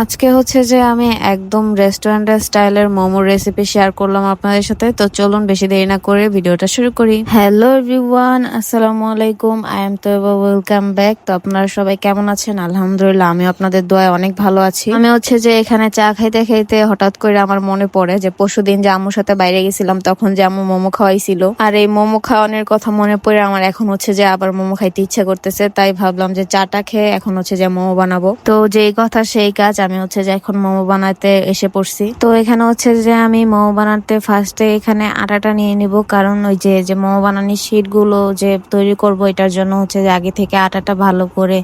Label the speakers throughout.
Speaker 1: আজকে হচ্ছে যে আমি একদম রেস্টুরেন্টের স্টাইলের মোমোর রেসিপি শেয়ার করলাম আপনাদের সাথে, তো চলুন বেশি দেরি না করে ভিডিওটা শুরু করি। হ্যালো এভরিওয়ান আসসালামু আলাইকুম I am Taiba welcome back তো আপনারা সবাই কেমন আছেন? আলহামদুলিল্লাহ আমি আপনাদের দোয়ায় অনেক ভালো আছি। আমি হচ্ছে যে এখানে চা খাইতে খাইতে হঠাৎ করে আমার মনে পড়ে যে পরশুদিন যে আম্মুর সাথে বাইরে গেছিলাম, তখন যে আম্মু মোমো খাওয়াইছিল। আর এই মোমো খাওয়ানোর কথা মনে পড়ে আমার এখন হচ্ছে যে আবার মোমো খাইতে ইচ্ছা করতেছে, তাই ভাবলাম যে চাটা খেয়ে এখন হচ্ছে যে মোমো বানাবো। তো যেই কথা সেই কাজ আমি হচ্ছে যে এখন মোমো বানাতে এসে পড়ছি। তো এখানে হচ্ছে যে আমি মোমো বানাতে ফার্স্টে এখানে আটাটা নিয়ে নিব। কারণ ওই যে যে মোমো বানানোর শীটগুলো যে তৈরি করব, এটার জন্য হচ্ছে যে আগে থেকে আটাটা ভালো করে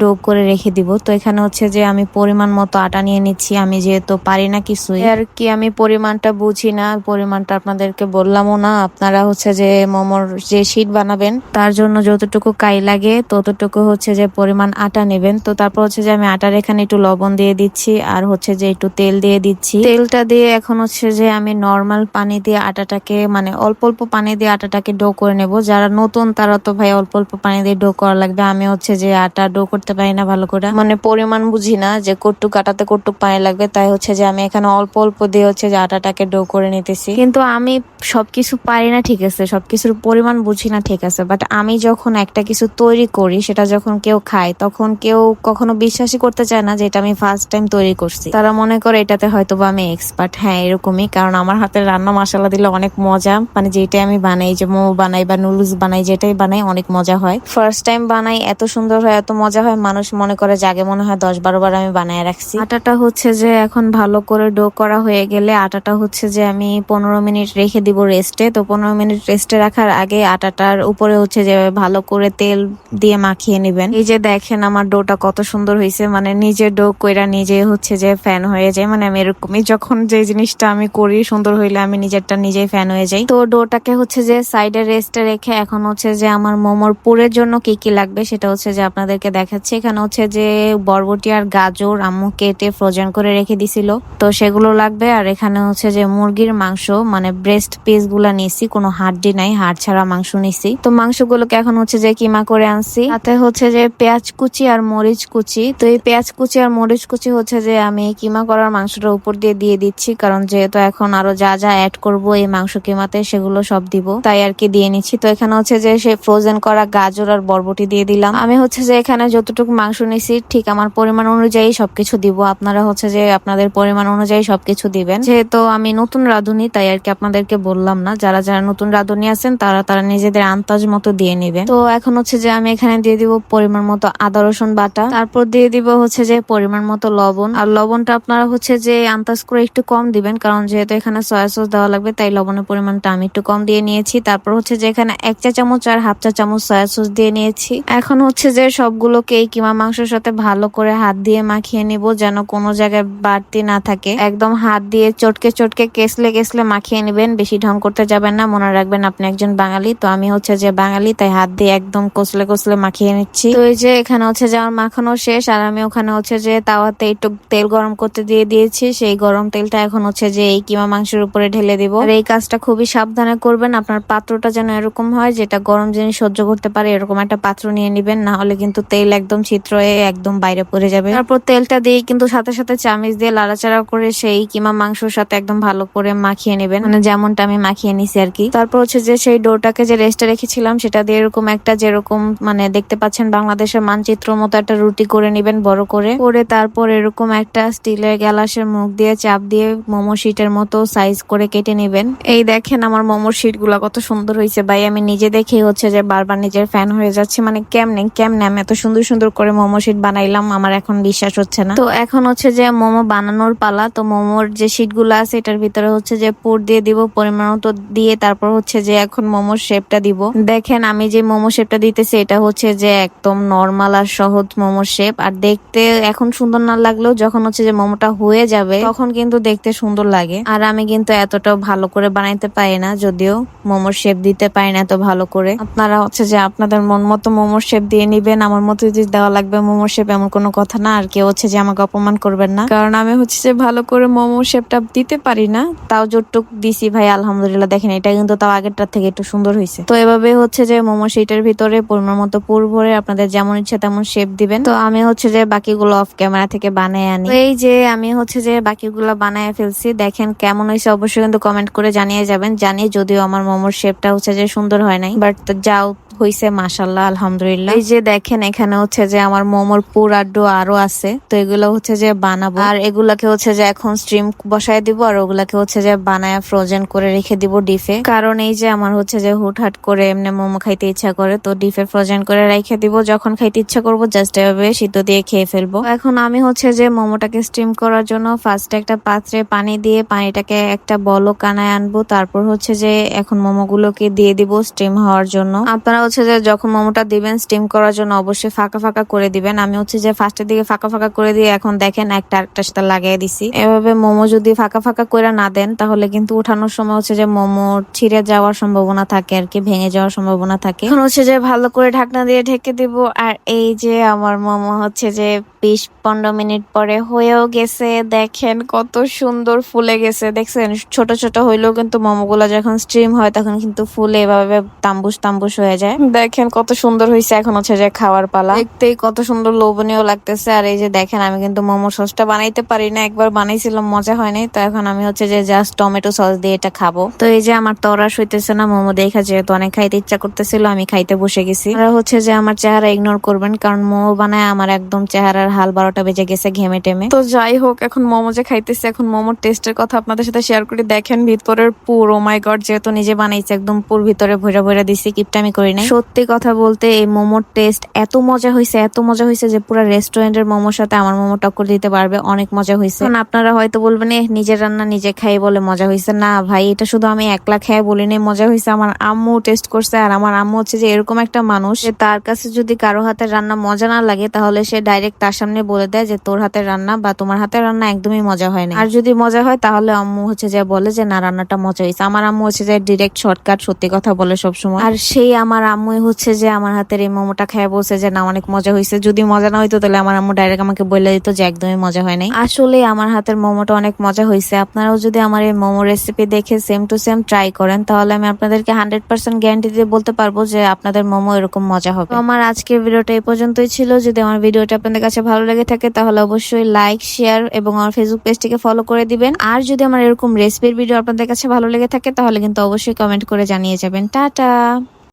Speaker 1: ডো করে রেখে দিব। তো এখানে হচ্ছে যে আমি পরিমাণ মতো আটা নিয়ে নিচ্ছি। আমি যেহেতু পারি না কিছুই। আর কি আমি পরিমাণটা বুঝি না, পরিমাণটা আপনাদেরকে বললামও না। আপনারা হচ্ছে যে মোমোর যে শীট বানাবেন, তার জন্য যতটুকু কাই লাগে, ততটুকু হচ্ছে যে পরিমাণ আটা নেবেন। তো তারপর হচ্ছে যে আমি আটার এখানে একটু লবণ দিয়ে দিচ্ছি আর হচ্ছে যে একটু তেল দিয়ে দিচ্ছি। তেলটা দিয়ে এখন হচ্ছে যে আমি নর্মাল পানি দিয়ে আটাটাকে মানে অল্প অল্প পানি দিয়ে আটাটাকে ডো করে নেব। যারা নতুন তারা তো ভাই অল্প অল্প পানি দিয়ে ডো করা লাগবে। আমি হচ্ছে যে আটা ডো করতে পারি না ভালো করে। মানে পরিমাণ বুঝি না যে কটুক আটাতে কটুক পানি লাগবে। তাই হচ্ছে যে আমি এখানে অল্প অল্প দিয়ে হচ্ছে যে আটাটাকে ডো করে নিতেছি। কিন্তু আমি সবকিছু পারি না ঠিক আছে। সবকিছুর পরিমাণ বুঝি না ঠিক আছে। বাট আমি যখন একটা কিছু তৈরি করি, সেটা যখন কেউ খায়, তখন কেউ কখনো বিশ্বাসই করতে চায় না যে এটা আমি ফার্স্ট টাইম তৈরি করছি। তারা মনে করে এটাতে হয়তো বা আমি এক্সপার্ট হ্যাঁ এরকমই, কারণ আমার হাতের রান্না মশলা দিলে অনেক মজা। মানে যেটাই আমি বানাই, যে মোমো বানাই বা নুডলস বানাই, যেটাই বানাই, অনেক মজা হয়। ফার্স্ট টাইম বানাই, এত সুন্দর হয়, এত মজা হয়, মানুষ মনে করে আগে মনে হয় দশ বারো বার আমি বানায় রাখছি। আটাটা হচ্ছে যে এখন ভালো করে ডো করা হয়ে গেলে আটাটা হচ্ছে যে আমি পনেরো মিনিট রেখে দিব রেস্টে তো পনেরো মিনিট রেস্টে রাখার আগে আটাটার উপরে হচ্ছে যে ভালো করে তেল দিয়ে মাখিয়ে নেবেন। এই যে দেখেন আমার ডোটা কত সুন্দর হয়েছে মানে নিজে ডো কইরা নিজে হচ্ছে যে ফ্যান হয়ে যায় মানে আমি এরকমই। যখন যে জিনিসটা আমি করি সুন্দর হইলে আমি নিজেরটা নিজেই ফ্যান হয়ে যাই। তো ডোটাকে হচ্ছে যে সাইডে রেস্টে রেখে এখন হচ্ছে যে আমার মোমোর পুরের জন্য কি কি লাগবে সেটা হচ্ছে যে আপনাদেরকে দেখাচ্ছি। এখানে হচ্ছে যে বরবটি আর গাজর আম্মু কেটে ফ্রোজেন করে রেখে দিছিল। তো সেগুলো লাগবে আর এখানে হচ্ছে যে মুরগির মাংস মানে ব্রেস্ট পিসগুলা নিছি, কোনো হাড্ডি নাই, হাড় ছাড়া মাংস নিছি। তো মাংসগুলোকে এখন হচ্ছে যে কিমা করে আনছি। তাতে হচ্ছে যে পেঁয়াজ কুচি আর মরিচ কুচি। তো এই পেঁয়াজ কুচি আর মরিচ কুচি হচ্ছে যে আমি কিমা করার মাংসটা উপর দিয়ে দিয়ে দিচ্ছি, কারণ যেহেতু এখন আরও যা যা অ্যাড করব এই মাংস কিমাতে সেগুলো সব দিব। তাই আর কি দিয়ে নিচ্ছি। তো এখানে হচ্ছে যে সে ফ্রোজেন করা গাজর আর বরবটি দিয়ে দিলাম। আমি হচ্ছে যে এখানে যতটুকু মাংস নিছি, ঠিক আমার পরিমাণ অনুযায়ী সবকিছু দিব। আপনারা হচ্ছে যে আপনাদের পরিমাণ অনুযায়ী সবকিছু দিবেন। যেহেতু আমি নতুন রাঁধুনি, তাই আর কি আপনাদেরকে বললাম না। যারা যারা নতুন রাঁধুনি আছেন, তারা তারা নিজেদের আন্তাজ মতো দিয়ে নেবেন। তো এখন হচ্ছে যে আমি এখানে দিয়ে দিব পরিমাণ মতো আদা রসুন বাটা। তারপর দিয়ে দিব হচ্ছে যে পরিমাণ মতো লবণ। আর লবণটা আপনারা হচ্ছে যে আন্তাজ করে একটু কম দিবেন, কারণ যেহেতু এখানে সয়া সস দেওয়া লাগবে, তাই লবণের পরিমাণটা আমি একটু কম দিয়ে নিয়েছি। তারপর হচ্ছে যে এখানে এক চা চামচ আর হাফ চা চামচ সয়া সস দিয়ে নিয়েছি। এখন হচ্ছে যে সবগুলোকে এই কিমা মাংসের সাথে ভালো করে হাত দিয়ে মাখিয়ে নিব, যেন কোনো জায়গায় বাড়তি না থাকে। একদম হাত দিয়ে চটকে চটকে কেসলে কেসলে মাখিয়ে নেবেন, বেশি ঢং করতে যাবেন না। মনে রাখবেন আপনি একজন বাঙালি, তো আমি হচ্ছে যে বাঙালি, তাই হাত দিয়ে একদম কসলে কসলে মাখিয়ে নিচ্ছি। তো এই যে এখানে হচ্ছে যে আমার মাখানো শেষ, আর আমি ওখানে হচ্ছে যে তাওয়াতে একটু তেল গরম করতে দিয়ে দিয়েছি। সেই গরম তেলটা এখন হচ্ছে যে এই কিমা মাংসের উপরে ঢেলে দিব। আর এই কাজটা খুবই সাবধানে করবেন। আপনার পাত্রটা যেন এরকম হয়, যেটা গরম জিনিস সহ্য করতে পারে, এরকম একটা পাত্র নিয়ে নিবেন। না হলে কিন্তু তেল একদম ছিদ্র হয়ে একদম বাইরে পড়ে যাবে। তারপর তেলটা দিয়ে কিন্তু সাথে সাথে চামিচ দিয়ে লাড়াচাড়া করে সেই কিমা মাংসর সাথে একদম ভালো করে মাখিয়ে নেবেন। মানে যেমনটা আমি মাখিয়ে নিছি আর কি। তারপর হচ্ছে যে সেই ডোটাকে যে রেস্টে রেখেছিলাম, সেটা দিয়ে এরকম একটা যেরকম মানে দেখতে পাচ্ছেন বাংলাদেশের মানচিত্র মতো একটা রুটি করে নেবেন বড় করে। করে তারপর এরকম একটা স্টিলের গ্যালাসের মুখ দিয়ে চাপ দিয়ে মোমো শিটের মতো সাইজ করে কেটে নেবেন। এই দেখেন আমার মোমোর শিটগুলা কত সুন্দর হয়েছে। ভাই, আমি নিজে দেখে হচ্ছে যে বারবার নিজের ফ্যান হয়ে যাচ্ছে। মানে কেমনে কেমনে আমি এত সুন্দর সুন্দর করে মোমো শিট বানাইলাম, আমার এখন বিশ্বাস হচ্ছে না। তো এখন হচ্ছে যে মোমো বানানোর পালা, তো মোমোর যে শিটগুলো আছে, এটার ভিতরে হচ্ছে যে পুর দিয়ে দিব, পরিমাণ মতো দিয়ে তারপর হচ্ছে যে এখন মোমোর শেপটা দিব। দেখেন আমি যে মোমো শেপটা দিতেছি, এটা হচ্ছে যে একদম নর্মাল আর সহজ মোমোর শেপ আর দেখতে এখন সুন্দর না লাগলেও যখন হচ্ছে যে মোমোটা হয়ে যাবে, তখন কিন্তু দেখতে সুন্দর লাগে। আর আমি কিন্তু এতটাও ভালো করে বানাইতে পারি না, যদিও মোমোর শেপ দিতে পারি না এত ভালো করে। আপনারা হচ্ছে যে আপনাদের মন মতো মোমোর শেপ দিয়ে নিবেন, আমার মতো যদি দেওয়া লাগবে মোমোর শেপ এমন কোনো কথা না, আর কেউ হচ্ছে যে আমাকে অপমান করবেন না। কারণ আমি হচ্ছে যে ভালো করে মোমোর শেপটা দিতে পারি না, তাও যতটুক দিছি ভাই, আলহামদুলিল্লাহ, দেখেন এটা কিন্তু তাও আগেরটার থেকে একটু সুন্দর হয়েছে তো এভাবে হচ্ছে যে মোমো সেইটার ভিতরে পরিমাণ মতো পুর ভরে আপনাদের যেমন ইচ্ছা তেমন শেপ দিবেন। তো আমি হচ্ছে যে বাকিগুলো অফ ক্যামেরা থেকে বানায় আনি। এই যে আমি হচ্ছে যে বাকিগুলো বানায় ফেলছি, দেখেন কেমন হয়েছে, অবশ্যই কিন্তু কমেন্ট করে জানিয়ে যাবেন। জানি যদিও আমার মোমোর শেপটা হচ্ছে যে সুন্দর হয় নাই বাট যাও হইছে মাসাল্লাহ আলহামদুলিল্লাহ। এই যে দেখেন, এখানে হচ্ছে যে আমার মোমোর পুর আড্ডু আরও আছে। তো এগুলো হচ্ছে যে বানাবো। আর এগুলাকে হচ্ছে যে এখন স্ট্রিম বসায় দিব, আর ওগুলাকে হচ্ছে যে বানায় ফ্রোজেন করে রেখে দিব ডিফে। কারণ এই যে আমার হচ্ছে যে হুটহাট করে এমনি মোমো খাইতে ইচ্ছা করে, তো ডিফে ফ্রোজেন করে রেখে দিব। যখন খাইতে ইচ্ছা করব জাস্ট এভাবে সিদ্ধ দিয়ে খেয়ে ফেলব। এখন আমি হচ্ছে যে মোমোটাকে স্টিম করার জন্য ফার্স্ট একটা পাত্রে পানি দিয়ে পানিটাকে একটা বলো কানায় আনব। তারপর হচ্ছে যে এখন মোমোগুলোকে দিয়ে দিব স্টিম হওয়ার জন্য। আপনারা হচ্ছে যে যখন মোমোটা দিবেন স্টিম করার জন্য অবশ্যই ফাঁকা ফাঁকা করে দিবেন। আমি হচ্ছে যে ফার্স্টের দিকে ফাঁকা ফাঁকা করে দিয়ে এখন দেখেন একটা আরেকটার সাথে লাগিয়ে দিছি। এভাবে মোমো যদি ফাঁকা ফাঁকা করে না দেন, তাহলে কিন্তু উঠানোর সময় হচ্ছে যে মোমো ছিঁড়ে যাওয়ার সম্ভাবনা থাকে আর কি, ভেঙে যাওয়ার সম্ভাবনা থাকে। এখন হচ্ছে যে ভালো করে ঢাকনা দিয়ে ঢেকে দিব। আর এই যে আমার মোমো হচ্ছে যে বিশ পনেরো মিনিট পরে হয়েও গেছে। দেখেন কত সুন্দর ফুলে গেছে। দেখছেন? ছোট ছোট হইলেও কিন্তু মোমোগুলো যখন স্ট্রিম হয়, তখন কিন্তু ফুলে এভাবে তাম্বুস তাম্বুস হয়ে যায়। দেখেন কত সুন্দর হয়েছে এখন হচ্ছে যে খাওয়ার পালা। দেখতেই কত সুন্দর লোভনীয় লাগতেছে। আর এই যে দেখেন আমি কিন্তু মোমো সসটা বানাইতে পারি না। একবার বানাইছিলাম মজা হয়নি তো এখন আমি হচ্ছে যে জাস্ট টমেটো সস দিয়ে এটা খাব। তো এই যে আমার তরাস হইতেছে না মোমো দেখা যেহেতু অনেক খাইতে ইচ্ছা করতেছিল আমি খাইতে বসে গেছি। আর হচ্ছে যে আমার চেহারা ইগনোর করবেন কারণ মোমো বানায় আমার একদম চেহারার হাল বারোটা বেজে গেছে ঘেমে টেমে। তো যাই হোক এখন মোমো যে খাইতেছি এখন মোমোর টেস্টের কথা আপনাদের সাথে শেয়ার করে। দেখেন ভিতরের পুর ও মাই গড যেহেতু নিজে বানাইছে একদম পুর ভিতরে ভরে ভরে দিছি কিপটামি করি নাই। সত্যি কথা বলতে এই মোমোর টেস্ট এত মজা হয়েছে এত মজা হয়েছে যে পুরো রেস্টুরেন্টের মোমোর সাথে আমার মোমো টক্কর দিতে পারবে অনেক মজা হয়েছে এখন আপনারা হয়তো বলবেন "এহ, নিজের রান্না নিজে খাই বলে মজা হয়েছে না ভাই এটা শুধু আমি একলা খেয়ে বলি বলিনি মজা হয়েছে আমার আম্মু টেস্ট করছে আর আমার আম্মু হচ্ছে যে এরকম একটা মানুষ যে তার কাছে যদি কারও হাতের রান্না মজা না লাগে তাহলে সে ডাইরেক্ট তার সামনে বলে দেয় যে তোর হাতের রান্না বা তোমার হাতের রান্না একদমই মজা হয় না আর যদি মজা হয় তাহলে আম্মু হচ্ছে যে বলে যে না রান্নাটা মজা হয়েছে আমার আম্মু হচ্ছে যে ডিরেক্ট শর্টকাট সত্যি কথা বলে সবসময়। আর সেই আমার আম্মুই হচ্ছে যে আমার হাতের এই মোমোটা খেয়ে বলছে যে না অনেক মজা হয়েছে যদি মজা না হইতো, তাহলে আমার আম্মু ডাইরেক্ট আমাকে বলে দিত যে, একদমই মজা হয় নাই। আসলে আমার হাতের মোমোটা অনেক মজা হয়েছে আপনারাও যদি আমার এই মোমো রেসিপি দেখে সেম টু সেম ট্রাই করেন, তাহলে আমি আপনাদেরকে হান্ড্রেড পার্সেন্ট গ্যারান্টি দিয়ে বলতে পারব যে, আপনাদের মোমো এরকম মজা হবে। আমার আজকের ভিডিওটা এই পর্যন্তই ছিল। যদি আমার ভিডিওটা আপনাদের কাছে ভালো লেগে থাকে, তাহলে অবশ্যই লাইক শেয়ার এবং আমার ফেসবুক পেজটিকে ফলো করে দিবেন। আর যদি আমার এরকম রেসিপির ভিডিও আপনাদের কাছে ভালো লেগে থাকে, তাহলে কিন্তু অবশ্যই কমেন্ট করে জানিয়ে যাবেন। টাটা!